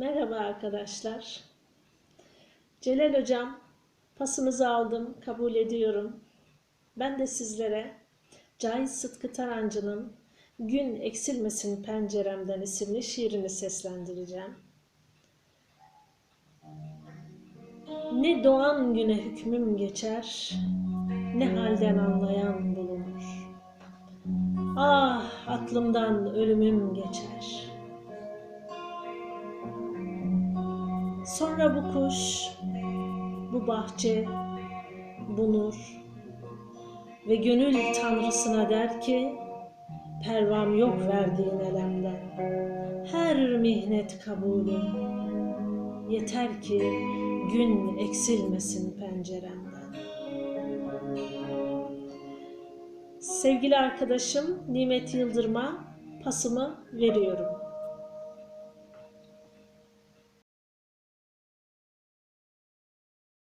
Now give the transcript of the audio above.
Merhaba arkadaşlar. Celal Hocam, pasımızı aldım, kabul ediyorum. Ben de sizlere Cahit Sıtkı Tarancı'nın Gün Eksilmesin Penceremden isimli şiirini seslendireceğim. Ne doğan güne hükmüm geçer, ne halden anlayan bulunur. Ah aklımdan ölümüm geçer. Sonra bu kuş, bu bahçe, bu nur ve gönül tanrısına der ki pervam yok verdiğin elemden. Her mihnet kabulüm. Yeter ki gün eksilmesin penceremden. Sevgili arkadaşım Nimet Yıldırım'a pasımı veriyorum.